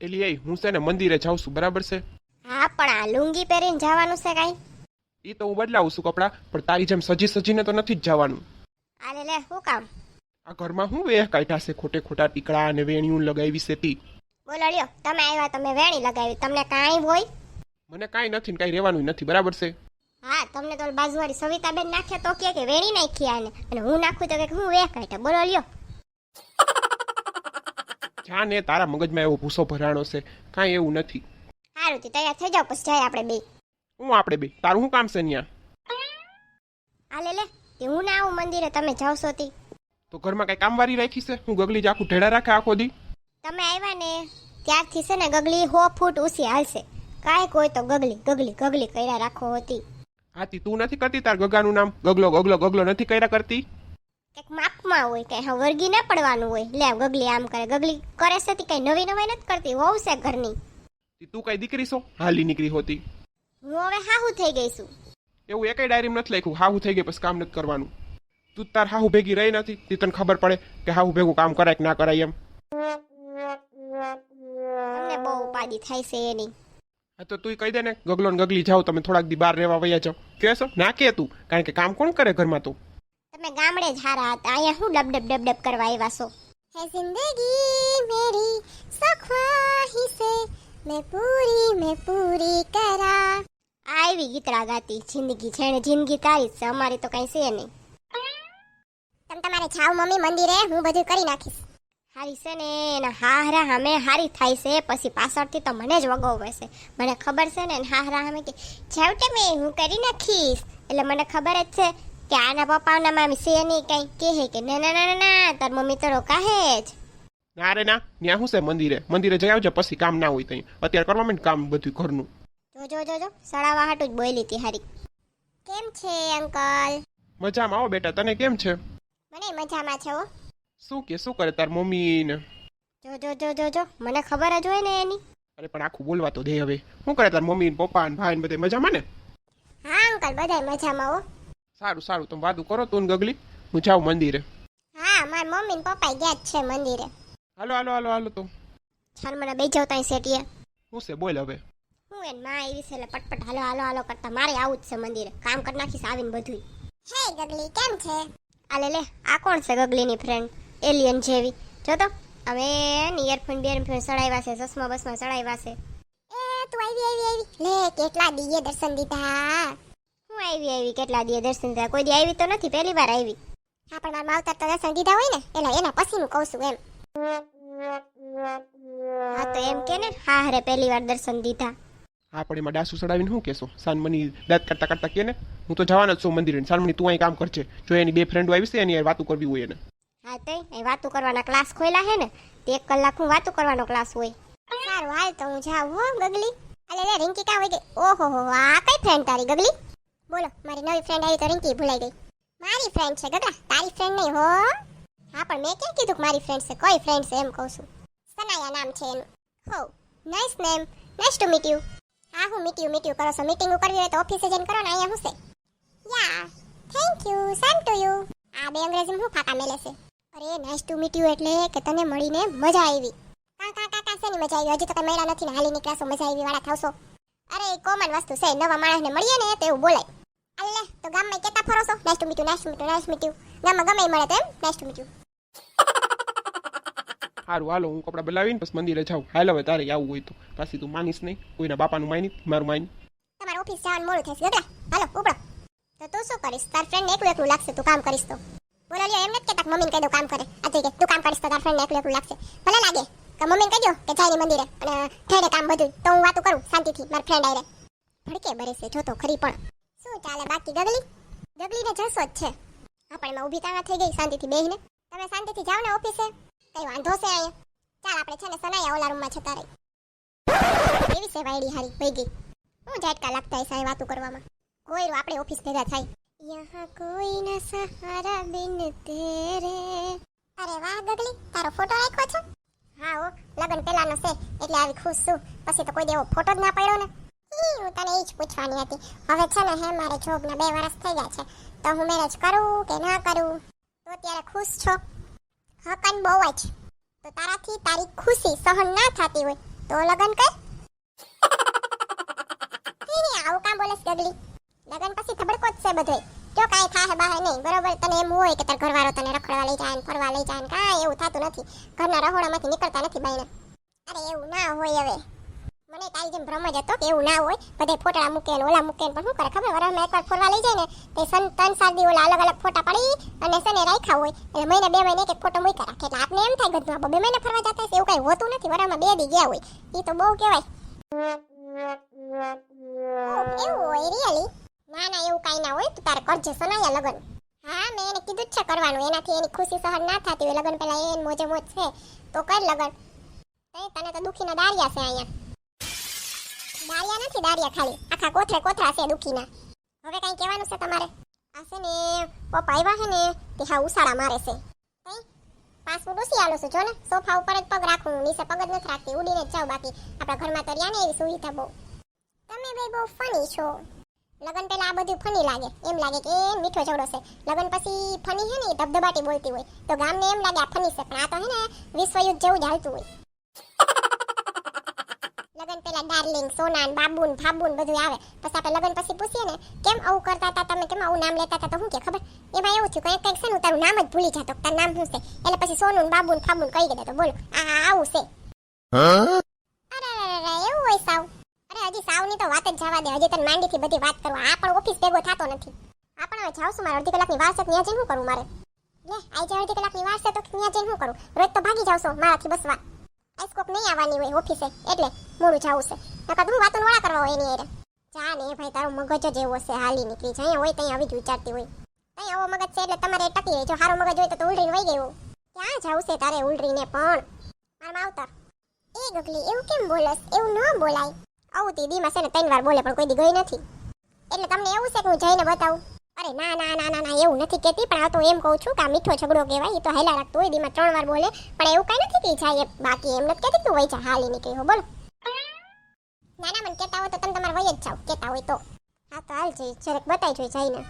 એલી હું છે ને મંદિરે જાઉં છું બરાબર છે? હા પણ આ લુંગી પહેરીને જવાનું છે કાંઈ? એ તો હું બદલાવું છું કપડાં પણ તારી જેમ સજી સજીને તો નથી જ જવાનું. આલે લે શું કામ? આ ઘરમાં હું વેહ કાઢ્યા છે ખોટે ખોટા ટીકડા અને વેણિયું લગાવી છે તી. બોલો લ્યો તમે આવ્યા તમે વેણી લગાવી તમને કાંઈ હોય? મને કાંઈ નથી ને કાંઈ રહેવાનું નથી બરાબર છે? હા તમને તો બાજુવાળી સવિતાબેન નાખે તો કે કે વેણી નાખી આને અને હું નાખું તો કે હું વેહ કાઢે બોલો લ્યો. જા ને તારા મગજમાં એવો ભૂસો ભરાણો છે. કાંઈ એવું નથી. સારું તે તૈયાર થઈ જાવ પછી જાય આપણે બે. હું આપણે બે? તારું શું કામ છે ન્યા? આલે લે તે હું ના આવું મંદિરે તમે જાવશો તી તો ઘરમાં કઈ કામવારી રાખી છે? હું ગગલી જ આખું ઢેડા રાખે આખો દી? તમે આવ્યા ને ત્યારથી છે ને ગગલી હો ફૂટ ઉસી હાલશે. કાંઈ કોઈ તો ગગલી ગગલી ગગલી કર્યા રાખો હતી. હાથી તું નથી કરતી તાર ગગાનું નામ? ગગલો ગગલો ગગલો નથી કર્યા કરતી? કંઈક માપમાં હોય કઈ હા વર્ગી ના પડવાનું હોય. લે ગગલી આમ કરે. ગગલી કરે છે તી કઈ નવી નવાઈ નથી કરતી હોવ છે ઘરની. તી તું કઈ દીકરી છો? હાલી નીકળી હોતી. હું હવે હાહુ થઈ ગઈ છું. એવું એકય ડાયરી નથી લખ્યું હાહુ થઈ ગઈ પછી કામ નથી કરવાનું. તું તાર હાહુ ભેગી રહી નથી તે તને ખબર પડે કે હાહુ ભેગું કામ કરાય કે ના કરાય એમ. તમને બહુ ઉપાધિ થાય છે એની. હા તો તું કહી દે ને ગગલો ને ગગલી જાઓ તમે થોડાક દી બહાર રહેવા વયા જાઓ. કહેશો? ના કે તું કારણ કે કામ કોણ કરે ઘરમાં તું? તમે ગામડે જ હારા હતા. અહીંયા શું ડબ ડબ ડબ ડબ કરવા આવ્યા છો? હે જિંદગી મેરી સખવાહી સે. મેં પૂરી મેં પૂરી કરા. આવી ગીતડા ગાતી જિંદગી છે ને જિંદગી તારી છે. અમારી તો કઈ છે નહીં. તમે તમારે જાઓ મમ્મી મંદિરે હું બધું કરી નાખીશ. હારી છે ને એના હાહરા હામે હારી થાય છે. પછી પાછળથી તો મને જ વગોવે છે. મને ખબર છે ને હાહરા હામે કે જાવ તમે હું કરી નાખીશ. એટલે મને ખબર જ છે કે આના પપ્પાના મામી છે નહીં કઈ? કહે કે ના ના ના ના, તાર મમ્મી તો રોકાહે જ. ના રે ના ત્યાં શું છે? મંદિરે. મંદિરે જઈ આવજો પછી કામ ના હોય ત્યાં અત્યારે કરવા માંડ કામ બધું ઘરનું. જો જો જો જો સડાવા હાટું જ બોલી હતી હારી. કેમ છે અંકલ? મજામાં આવો બેટા તને કેમ છે? મને મજામાં છે હો. શું કે શું કરે તાર મમ્મી ને જો જો જો જો જો મને ખબર જ હોય ને એની. અરે પણ આખું બોલવા તો દે હવે. શું કરે તાર મમ્મી ને પપ્પા ને ભાઈ ને બધે મજામાં ને? હા અંકલ બધાય મજામાં હો. સારું સારું. તમે વાદું કરો તું ને ગગલી. હું જાઉં મંદિરે. હા મારા મમ્મી ને પપ્પા ગયા જ છે મંદિરે. હાલો હાલો હાલો હાલો તો. ચાલ મને બે જાવ ત્યાં સેટીએ. હું છે? બોલ હવે. હું એનમાં આવી છે એટલે પટપટ હાલો હાલો હાલો કરતા મારે આવું જ છે મંદિરે. કામ કરી નાખીશ આવીને બધું હે ગગલી કેમ છે? આલે લે આ કોણ છે ગગલીની ફ્રેન્ડ એલિયન જેવી. જો તો હવે ઇયરફોન બિયરફોન સડાવ્યા છે ચશ્મા બસમાં સડાવ્યા છે. એ તું આવી આવી આવી લે કેટલા દીએ દર્શન દીધા. હું આવી આવી કેટલા દી દર્શન થયા કોઈ દી આવી તો નથી પહેલી વાર આવી. હા પણ મારા માવતર તો દર્શન દીધા હોય ને એટલે એના પછીનું કહું છું એમ. હા તો એમ કે ને હા હરે પહેલી વાર દર્શન દીધા. હા પણ એમાં ડાસુ સડાવીને શું કહેશો? સાનમની દાંત કરતા કરતા કે ને હું તો જવાનો જ છું મંદિરે સાનમની તું અહીં કામ કરજે. જો એની બે ફ્રેન્ડો આવી છે એની હારે વાતું કરવી હોય એને. હા તો એ વાતો કરવાના ક્લાસ ખોલ્યા હે ને તે એક કલાક હું વાતો કરવાનો ક્લાસ હોય. સારું હાલ તો હું જાઉં હો ગગલી. અલે રે રિંકી કા હોય ગઈ ઓહો હો આ કઈ ફ્રેન્ડ તારી ગગલી? બોલો, મારી નવી ફ્રેન્ડ આવી તો રિંકી ભૂલાઈ ગઈ. મારી ફ્રેન્ડ છે ગગડા તારી ફ્રેન્ડ નહીં હો. હા, પણ મેં કેમ કીધું કે મારી ફ્રેન્ડ છે? કોઈ ફ્રેન્ડ છે એમ કહું છું. સનાયા નામ છે એનું. હો nice name nice to meet you હા, હું મીટ યુ મીટ યુ કરો છો. મીટિંગ કરવી હોય તો ઓફિસે જઈને કરો ને, અહીંયા હું છે. Yeah thank you same to you આ બે અંગ્રેજીમાં હું ફાકા મેલે છે? અરે નાઇસ ટુ મીટ યુ એટલે કે તને મળીને મજા આવી. કા કા શેની મજા આવી? હજી તો કઈ મળ્યા નથી ને હાલી નીકળાશો મજા આવી વાળા થાવશો. અરે કોમન વસ્તુ છે, નવા માણસને મળીએ ને, તેવું બોલાય. અલ્લે તો ગામમાં કેતા ફરો છો? Nice to meet you nice to meet you nice meet you ગામમાં ગમે મળે તો એમ નાઇસ ટુ મીટ યુ સારું હાલો હું કપડાં બદલાવીને બસ મંદિરે જાઉં. હાલ હવે તારે આવું હોય તો. પાછી તું માનીશ નહીં કોઈના બાપાનું માની મારું માની. તમારે ઓફિસ જવાનું મોડું થશે ગગડા હાલો ઉપડો તો તું શું કરીશ? તાર ફ્રેન્ડ એકલું એકલું લાગશે તું કામ કરીશ તો. બોલો લ્યો એમ નથી કેતા કે મમ્મીને કહી દો કામ કરે. આજે કે તું કામ કરીશ તો તાર ફ્રેન્ડ એકલું એકલું લાગશે. ભલે લાગે કે મમ્મીને કહી દો કે જાય ની મંદિરે અને થઈને કામ બધું. તો હું વાતું કરું શાંતિથી મારા ફ્રેન્ડ આરે ભડકે બરે છે જો તો ખરી પણ. શું ચાલે બાકી ગગલી? ગગલીને જસો જ છે. હા પણ એમાં ઊભી તાણા થઈ ગઈ શાંતિથી બેહીને. તમે શાંતિથી જાઓ ને ઓફિસે. કઈ વાંધો છે અહીંયા? ચાલ આપણે છે ને સનાયા ઓલા રૂમમાં છતા રહી એવી છે વાયડી હારી વહી ગઈ? હું ઝાટકા લાગતા હશે વાતો કરવામાં. કોઈ આપણે ઓફિસ ભેગા થાય. યહાં કોઈ ન સહારા બિન તેરે. અરે વાહ ગગલી તારો ફોટો રાખ્યો છે? હા ઓ લગન પેલાનો છે એટલે આવી ખુશ છું. પછી તો કોઈ દેવો ફોટો જ ના પડ્યો ને. હું તને એ જ પૂછવાની હતી. હવે છે ને હે, મારે જોબના બે વર્ષ થઈ ગયા છે. તો હું મેરેજ કરું કે ના કરું? તો અત્યારે ખુશ છો? હકન બહુ જ. તો તારાથી તારી ખુશી સહન ના થતી હોય તો લગન કર. આવું કામ બોલે ગગલી. લગન પછી ધબડકો જ છે બધોય. જો કાંઈ થાય બહાર નહીં, બરોબર? તને એમ હોય કે તાર ઘરવાળો તને રખડવા લઈ જાય ને ફરવા લઈ જાય ને કાંઈ એવું થતું નથી. ઘરના રહોડામાંથી નીકળતા નથી બાઈને અરે, એવું ના હોય હવે. મને કાલ જેમ ભ્રમ જ હતો કે એવું ના હોય, બધે ફોટા મૂકે ઓલા મૂકે પણ શું કરે ખબર? વરસમાં એકવાર ફરવા લઈ જાય ને, તે સન, ત્રણ સાત દી ઓલા અલગ અલગ ફોટા પડી અને સને રાખ્યા હોય. એટલે મહિને, બે મહિને એક ફોટો મૂક્યા રાખે. એટલે આપને એમ થાય ગધમાં બે મહિને ફરવા જતા એવું કઈ હોતું નથી. વરસમાં બે દી ગયા હોય. એ તો બહુ કહેવાય. એવું હોય રિયલી ના ના, એવું કાંઈ ના હોય. તું તારે કરજે, સનાયા લગન. હા, મેં એને કીધું જ છે કરવાનું. એનાથી એની ખુશી સહન ના થતી હોય. લગન પેલા એ મોજે મોજ છે. તો કર લગન. તને તો દુખીના દારિયા છે અહીંયા. દારિયા નથી દારિયા ખાલી. આખા કોથળે કોથળા છે દુખીના. હવે કઈ કહેવાનું છે તમારે? આ છે ને, પપ્પા આવ્યા છે ને, તે હા ઉસાળા મારે છે. કઈ ઉસી આલો છું, જો ને? સોફા ઉપર જ પગ રાખું, નીચે પગ જ નથી રાખતી, ઉડીને જાઉં બાકી. આપણા ઘરમાં તો રહ્યા ને એવી સુવિધા બહુ. તમે ભાઈ બહુ ફની છો. લગન પહેલા આ બધું ફની લાગે. એમ લાગે કે એ મીઠો ઝઘડો છે. લગન પછી ફની છે ને ધબધબાટી બોલતી હોય. તો ગામને એમ લાગે આ ફની છે, પણ આ તો હે ને વિશ્વયુદ્ધ જેવું જ હાલતું હોય. લગન પેલા ડાર્લિંગ સોનાન, બાબુન ફાબુન બધું આવે. પછી આપણે લગન પછી પૂછીએ ને, કેમ આવું કરતા હતા તમે? કેમ આવું નામ લેતા હતા? તો શું કે ખબર? એમાં એવું થયું કંઈક કંઈક છે ને તારું નામ જ ભૂલી જતો તારું નામ શું છે? એટલે પછી સોનું બાબુન ફાબુન કહી દેતો બોલો, આ આવું છે. એવું હોય સાવ. અરે, હજી સાવની તો વાત જ જવા દે. હજી તને માંડીથી બધી વાત કરવા. આ પણ ઓફિસ ભેગો થતો નથી. આ પણ હવે જાઉં છું મારે. અડધી કલાકની વાર છે ત્યાં જઈને શું કરું મારે? લે, આઈ જાય અડધી કલાકની વાર છે તો ત્યાં જઈને શું કરું? રોજ તો ભાગી જાઉં છો મારાથી બસવા આઈસ્કોપ નહીં આવવાની હોય ઓફિસે, એટલે મોડું જવું છે. નકર હું વાતો વડા કરવા હોય એની એરે જા ને ભાઈ, તારો મગજ જ એવો છે હાલી નીકળી જાય, હોય ત્યાં આવી જ વિચારતી હોય. ત્યાં આવો મગજ છે એટલે તમારે ટકી રહે જો સારો મગજ હોય તો ઉલરીને વહી ગયો. ક્યાં જવું છે તારે ઉલરીને પણ? મારા માવતર, એ ગગલી એવું કેમ બોલસ? એવું ન બોલાય. આવું તે દીમાં છે ને ત્રણ વાર બોલે પણ કોઈ દી ગઈ નથી. એટલે તમને એવું છે કે હું જઈને બતાવું? અરે, ના ના ના ના ના, એવું નથી કહેતી, પણ આ તો એમ કહું છું કે આ મીઠો ઝઘડો કહેવાય એ તો હેલા રાખતું હોય, દીમાં ત્રણ વાર બોલે, પણ એવું કઈ નથી કે જાય બાકી એમ નથી કહેતી તું વહી જા હાલી નીકળી હો, બોલો. ના ના, મને કહેતા હોય તો તમે તમારે વહી જ જાઓ, કહેતા હોય તો. હા, તો હાલ જઈ જરાક બતાવી જોઈ જઈને.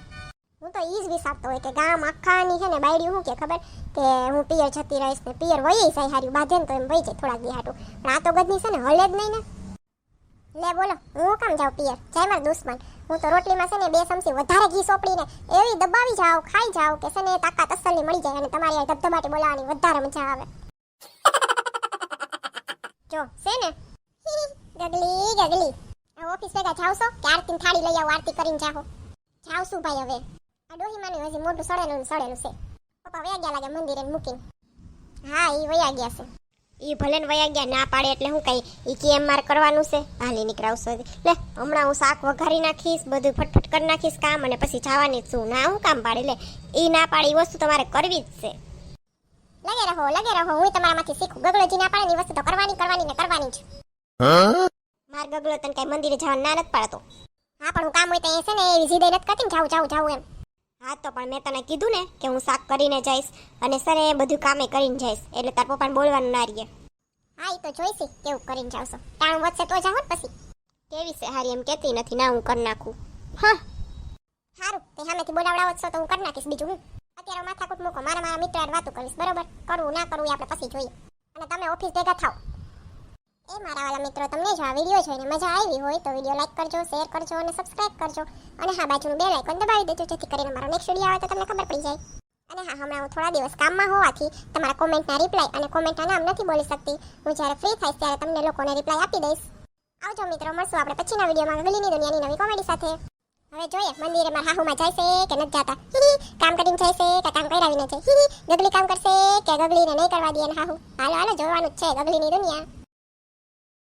હું તો ઈ જ વિચારતો હોય કે ગામ આખાની છે ને બાયડી હું કે ખબર? કે હું પિયર જતી રહીશ ને પિયર વહી જાય હારી, બાંધે ને તો એમ વહી જાય થોડાક દી હાટું. પણ આ તો ગદની છે ને હલે જ નહીં ને. લે બોલો. હું કામ જાઉં પિયર? જય માર દુશ્મન. હું તો રોટલીમાં છે ને બે ચમચી વધારે ઘી સોપડીને એવી દબાવી જાઉં, ખાઈ જાઉં કે છે ને તાકાત અસલની મળી જાય અને તમારી આ ધબધબાટી બોલાવાની વધારે મજા આવે. જો, છે ને? ગગલી ગગલી. ઓફિસ ભેગા જાવ કે આરતી થાળી લઈ આવો, આરતી કરીને જાઓ. જાવ ભાઈ હવે? આ ડોહી માની હજી મોટું સડેલું સડેલું છે. પપ્પા વયા ગયા લાગે મંદિરે મૂકીને. હા એ વયા ગયા છે. ઈ ભલે ને વયા ગયા, ના પાડે એટલે હું કઈ? ઈ કે એમ મારે કરવાનું છે? હાલી નીકળાવશો લે, હમણાં હું શાક વઘારી નાખીશ, બધું ફટફટ કરી નાખીશ કામ અને પછી જવાની છું. ના, હું કામ પાડે? લે, ઈ ના પાડે, ઈ વસ્તુ તમારે કરવી જ છે. લગે રહો લગે રહો, હું તમારામાંથી શીખું. ગગલોજી ના પાડે ની વસ્તુ તો કરવાની કરવાની ને કરવાની જ. માર ગગડો તને કઈ મંદિરે જવાનું ના નથી પાડતો. હા, પણ હું કામ હોય તો એ છે ને એવી જીદે નથી કરતી જાઉં જાઉં જાઉં એમ. હા તો પણ મેં તને કીધું ને કે હું શાક કરીને જઈશ અને સરે બધું કામે કરીને જઈશ એટલે તાર પપ્પાને બોલવાનું ના રહીએ. હા એ તો જોઈશી કેવું કરીને જાવશો. ટાણું વધશે તો જાઓ પછી. કેવી છે હારી એમ કહેતી નથી ના હું કરી નાખું. હા. સારું તે સામેથી બોલાવડાવો છો તો હું કરી નાખીશ બીજું હું. અત્યારે માથાકૂટ મૂકો મારા મારા મિત્ર વાતો કરીશ બરોબર? કરવું ના કરવું એ આપણે પછી જોઈએ. અને તમે ઓફિસ ભેગા થાવ એ મારા વાલા મિત્રો, તમને જો આ વીડિયો જોઈને મજા આવી હોય તો વીડિયો લાઈક કરજો, શેર કરજો અને સબસ્ક્રાઇબ કરજો. અને હા, બાજુનું બેલ આઇકન દબાવી દેજો, જેથી કરીને મારો નેક્સ્ટ વીડિયો આવે તો તમને ખબર પડી જાય. અને હા, હમણાં હું થોડા દિવસ કામમાં હોવાથી તમારા કોમેન્ટના રિપ્લાય અને કોમેન્ટના નામ નથી બોલી શકતી. હું જ્યારે ફ્રી થઈશ ત્યારે તમને લોકોને રિપ્લાય આપી દઈશ. આવજો મિત્રો, મળશું આપણે પછીના વિડીયોમાં ગલીની દુનિયાની નવી કોમેડી સાથે. હવે જોઈએ, મંદિરે મારા હાહુમાં જાય છે કે નથી જતા? કામ કરીને જાય છે કે કામ કરાવીને જાય? ગગલી કામ કરશે કે ગગલીને નહીં કરવા દે હાહુ? હાલો હાલો, જોવાનું જ છે ગગલીની દુનિયા.